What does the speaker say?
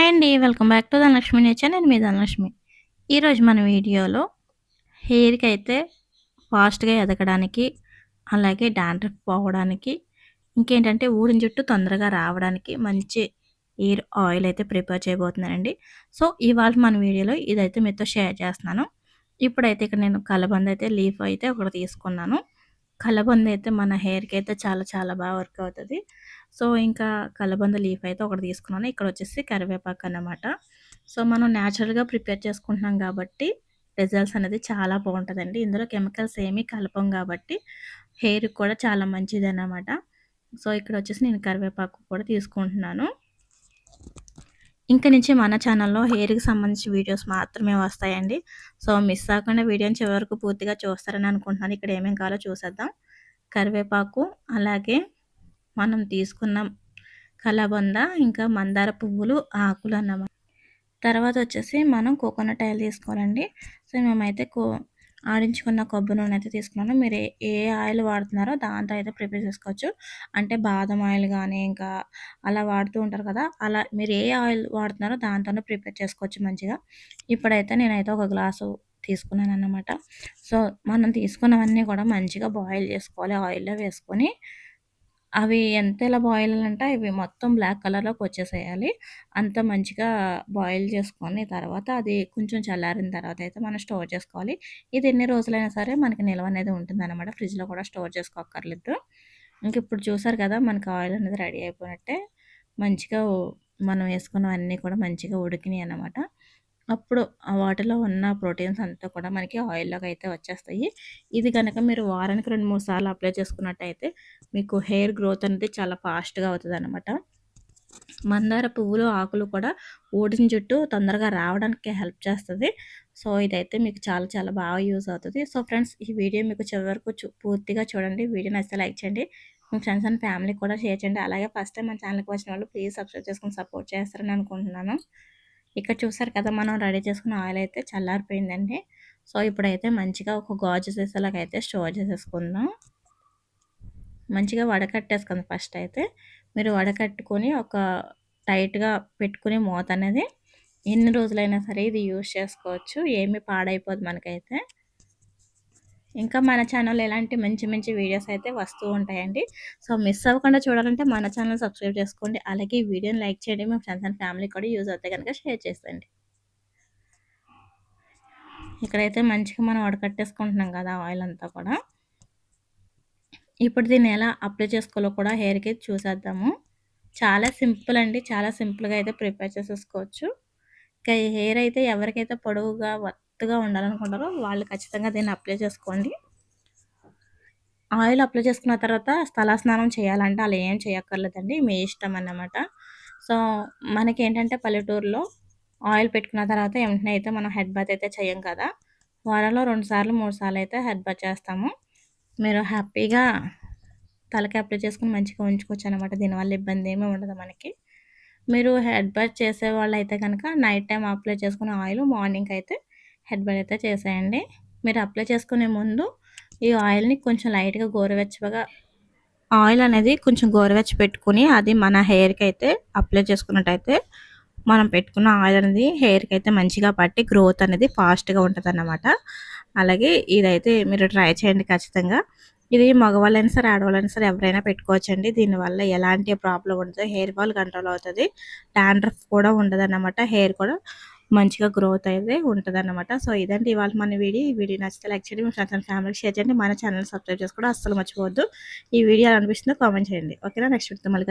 Hi అండి welcome back to Dhanalakshmi nature నేను మీ ధనలక్ష్మి. ఈరోజు మన వీడియోలో హెయిర్కి అయితే ఫాస్ట్గా ఎదగడానికి అలాగే డాండ్రఫ్ పోవడానికి ఇంకేంటంటే ఊరిన జుట్టు తొందరగా రావడానికి మంచి హెయిర్ ఆయిల్ అయితే ప్రిపేర్ చేయబోతున్నానండి. సో ఇవాళ మన వీడియోలో ఇదైతే మీతో షేర్ చేస్తున్నాను. ఇప్పుడైతే ఇక్కడ నేను కలబంద అయితే లీఫ్ అయితే ఒకటి తీసుకున్నాను. కలబంద అయితే మన హెయిర్కి అయితే చాలా చాలా బాగా వర్క్ అవుతుంది సో ఇంకా కలబంద లీఫ్ అయితే ఒకటి తీసుకున్నాను. ఇక్కడ వచ్చేసి కరివేపాకు అన్నమాట. సో మనం న్యాచురల్గా ప్రిపేర్ చేసుకుంటున్నాం కాబట్టి రిజల్ట్స్ అనేది చాలా బాగుంటుందండి. ఇందులో కెమికల్స్ ఏమీ కలపం కాబట్టి హెయిర్ కూడా చాలా మంచిది అన్నమాట సో ఇక్కడ వచ్చేసి నేను కరివేపాకు కూడా తీసుకుంటున్నాను. ఇంక నుంచి మన ఛానల్లో హెయిర్కి సంబంధించిన వీడియోస్ మాత్రమే వస్తాయండి. సో మిస్ అవ్వకుండా వీడియోని చివరకు పూర్తిగా చూస్తారని అనుకుంటున్నాను. ఇక్కడ ఏమేమి కావాలో చూసేద్దాం. కరివేపాకు అలాగే మనం తీసుకున్న కలబంద ఇంకా మందార పువ్వులు ఆకులు అన్నమాట. తర్వాత వచ్చేసి మనం కోకోనట్ ఆయిల్ తీసుకోవాలండి. సో మేమైతే కో ఆడించుకున్న కొబ్బరి నూనె అయితే తీసుకున్నాను. మీరు ఏ ఆయిల్ వాడుతున్నారో దాంతో అయితే ప్రిపేర్ చేసుకోవచ్చు. అంటే బాదం ఆయిల్ కానీ ఇంకా అలా వాడుతూ ఉంటారు కదా అలా మీరు ఏ ఆయిల్ వాడుతున్నారో దాంతోనే ప్రిపేర్ చేసుకోవచ్చు మంచిగా. ఇప్పుడైతే నేనైతే ఒక గ్లాసు తీసుకున్నాను అన్నమాట. సో మనం తీసుకున్నవన్నీ కూడా మంచిగా బాయిల్ చేసుకోవాలి ఆయిల్లో వేసుకొని అవి ఎంత ఎలా బాయిల్ అంటే ఇవి మొత్తం బ్లాక్ కలర్లోకి వచ్చేసేయాలి. అంత మంచిగా బాయిల్ చేసుకొని తర్వాత అది కొంచెం చల్లారిన తర్వాత అయితే మనం స్టోర్ చేసుకోవాలి. ఇది ఎన్ని రోజులైనా సరే మనకి నిల్వ అనేది ఉంటుందన్నమాట. ఫ్రిడ్జ్లో కూడా స్టోర్ చేసుకోక్కర్లేదు. ఇంక ఇప్పుడు చూసారు కదా మనకి ఆయిల్ అనేది రెడీ అయిపోయినట్టే. మంచిగా మనం వేసుకున్నవన్నీ కూడా మంచిగా ఉడికినాయి అనమాట అప్పుడు ఆ వాటిలో ఉన్న ప్రోటీన్స్ అంతా కూడా మనకి ఆయిల్లోకి అయితే వచ్చేస్తాయి. ఇది కనుక మీరు వారానికి రెండు మూడు సార్లు అప్లై చేసుకున్నట్టయితే మీకు హెయిర్ గ్రోత్ అనేది చాలా ఫాస్ట్గా అవుతుంది అనమాట మందార పువ్వులు ఆకులు కూడా ఊడిన జుట్టు తొందరగా రావడానికి హెల్ప్ చేస్తుంది. సో ఇదైతే మీకు చాలా చాలా బాగా యూజ్ అవుతుంది. సో ఫ్రెండ్స్ ఈ వీడియో మీకు చివరి వరకు పూర్తిగా చూడండి. వీడియోని అసలు లైక్ చేయండి. మీ ఫ్రెండ్స్ అండ్ ఫ్యామిలీ కూడా షేర్ చేయండి. అలాగే ఫస్ట్ టైం మన ఛానల్కి వచ్చిన వాళ్ళు ప్లీజ్ సబ్స్క్రైబ్ చేసుకుని సపోర్ట్ చేస్తారని అనుకుంటున్నాను. ఇక్కడ చూసారు కదా మనం రెడీ చేసుకున్న ఆయిల్ అయితే చల్లారిపోయిందండి. సో ఇప్పుడైతే మంచిగా ఒక గాజు సీసాలకు అయితే స్టోర్ చేసేసుకుందాం. మంచిగా వడకట్టేసుకుందాం ఫస్ట్ అయితే. మీరు వడకట్టుకొని ఒక టైట్గా పెట్టుకుని మూత అనేది ఎన్ని రోజులైనా సరే ఇది యూజ్ చేసుకోవచ్చు. ఏమి పాడైపోదు మనకైతే. ఇంకా మన ఛానల్ ఎలాంటి మంచి మంచి వీడియోస్ అయితే వస్తూ ఉంటాయండి. సో మిస్ అవ్వకుండా చూడాలంటే మన ఛానల్ సబ్స్క్రైబ్ చేసుకోండి. అలాగే వీడియోని లైక్ చేయండి. మీ ఫ్రెండ్స్ అండ్ ఫ్యామిలీ కూడా యూజ్ అవుతాయి కనుక షేర్ చేసేయండి. ఇక్కడైతే మంచిగా మనం వడకట్టేసుకుంటున్నాం కదా ఆయిల్ అంతా కూడా. ఇప్పుడు దీన్ని ఎలా అప్లై చేసుకోవాలో కూడా హెయిర్కి చూసేద్దాము. చాలా సింపుల్ అండి. చాలా సింపుల్గా అయితే ప్రిపేర్ చేసేసుకోవచ్చు. ఇంకా హెయిర్ అయితే ఎవరికైతే పొడవుగా ఒత్తుగా ఉండాలనుకుంటారో వాళ్ళు ఖచ్చితంగా దీన్ని అప్లై చేసుకోండి. ఆయిల్ అప్లై చేసుకున్న తర్వాత స్థలస్నానం చేయాలంటే అలా ఏం చేయక్కర్లేదండి మీ ఇష్టం అన్నమాట. సో మనకి ఏంటంటే పల్లెటూరులో ఆయిల్ పెట్టుకున్న తర్వాత వెంటనే అయితే మనం హెడ్ బాత్ అయితే చేయం కదా. వారంలో రెండు సార్లు మూడు సార్లు అయితే హెడ్ బాత్ చేస్తాము. మీరు హ్యాపీగా తలకి అప్లై చేసుకుని మంచిగా ఉంచుకోవచ్చు అనమాట దీనివల్ల ఇబ్బంది ఏమీ ఉండదు మనకి. మీరు హెడ్ బాత్ చేసే వాళ్ళు అయితే కనుక నైట్ టైం అప్లై చేసుకునే ఆయిల్ మార్నింగ్ అయితే హెడ్ బాత్ అయితే చేసేయండి. మీరు అప్లై చేసుకునే ముందు ఈ ఆయిల్ని కొంచెం లైట్గా గోరువెచ్చగా ఆయిల్ అనేది కొంచెం గోరువెచ్చ పెట్టుకుని అది మన హెయిర్కి అయితే అప్లై చేసుకున్నట్టయితే మనం పెట్టుకున్న ఆయిల్ అనేది హెయిర్కి అయితే మంచిగా పట్టి గ్రోత్ అనేది ఫాస్ట్గా ఉంటుంది అన్నమాట అలాగే ఇదైతే మీరు ట్రై చేయండి ఖచ్చితంగా. ఇది మగవాళ్ళైనా సరే ఆడవాళ్ళైనా సరే ఎవరైనా పెట్టుకోవచ్చండి. దీనివల్ల ఎలాంటి ప్రాబ్లం ఉండదు. హెయిర్ ఫాల్ కంట్రోల్ అవుతుంది. డాండ్రఫ్ కూడా ఉండదు హెయిర్ కూడా మంచిగా గ్రోత్ అయితే ఉంటుంది అనమాట సో ఇదంటే ఇవాళ మన వీడియో. ఈ వీడియో నచ్చితే లైక్ చేయండి మీ ఫ్రెండ్స్ అండ్ ఫ్యామిలీకి షేర్ చేయండి. మన ఛానల్ సబ్స్క్రైబ్ చేసుకోవడం అస్సలు మర్చిపోవద్దు. ఈ వీడియో అనిపిస్తుందో కామెంట్ చేయండి. ఓకేనా? నెక్స్ట్ వీడియో మళ్ళీ